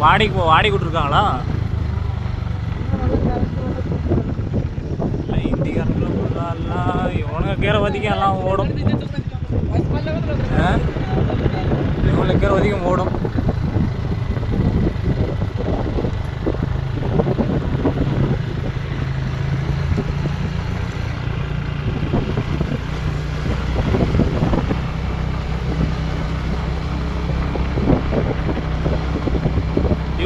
வாடகைக்கு வாடகை விட்ருக்காங்களா இல்லை இந்திக்காரங்களும் இவனுங்க கீரை வதிக்கும் எல்லாம் ஓடும்? இவனுக்கு கீரை வதிக்கும் ஓடும்.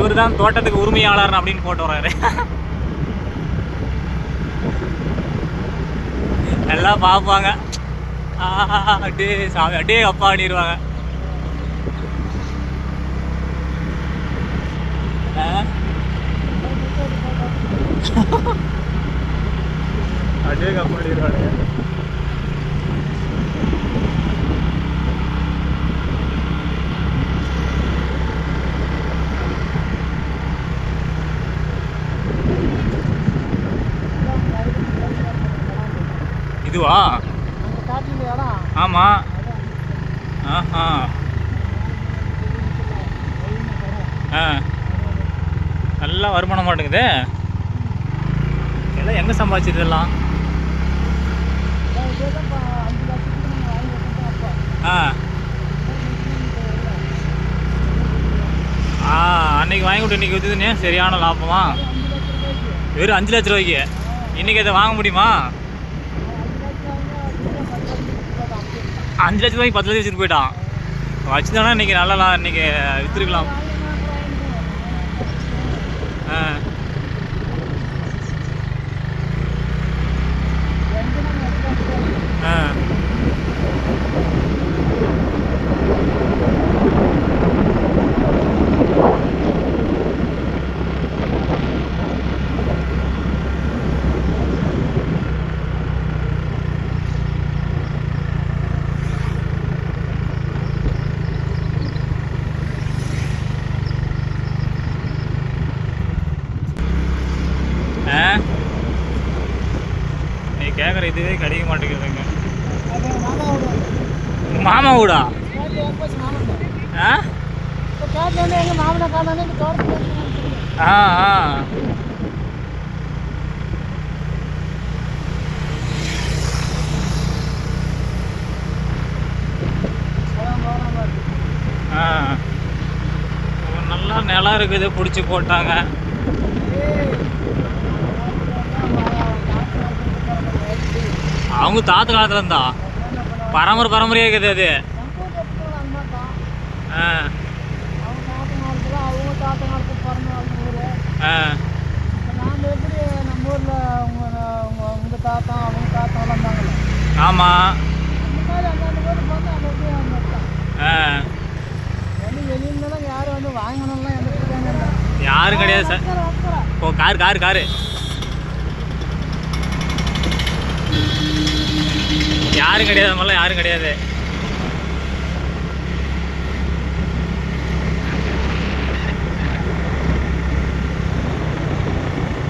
இவர் தான் தோட்டத்துக்கு உரிமையாளர் அப்படின்னு போட்டு வர்றாரு. எல்லாம் பார்ப்பாங்க. அப்படியே சாமி அப்படியே அப்பா பண்ணிடுவாங்க அப்படியே அப்பா பண்ணிடுவாங்க. இதுவா? ஆமாம் ஆஹா. ஆ. நல்லா வருமானம் மாட்டேங்குது எல்லாம் எங்கே சம்பாதிச்சது இதெல்லாம்? ஆ. ஆ அன்னைக்கு வாங்கி விட்டு இன்னைக்கு விற்றுதுனே சரியான லாபமா? வெறும் அஞ்சு லட்ச ரூபாய்க்கு. இன்னைக்கு அதை வாங்க முடியுமா? அஞ்சு லட்சம் ரூபாய்க்கு பத்து லட்சம் வச்சுட்டு போயிட்டான். வச்சுதானே இன்னைக்கு நல்லா இன்னைக்கு விற்றுருக்கலாம் ஆ ஆ ஆ நீ கேட்குற இதுவே கிடைக்க மாட்டேங்குதுங்க. மாமா. வீடா ஆ ஆ. ஆ. நல்லா நிலம் இருக்குது பிடிச்சி போட்டாங்க. அவங்க தாத்த காலத்துல இருந்தா பரம்பரை பரம்பரையாக இருக்குது அது. ஆ. ஆ. ஆமாம் ஆ. யாரும் கிடையாது sir. Oh car car car. யாரும் கிடையாது மாதிரிலாம் யாரும் கிடையாது.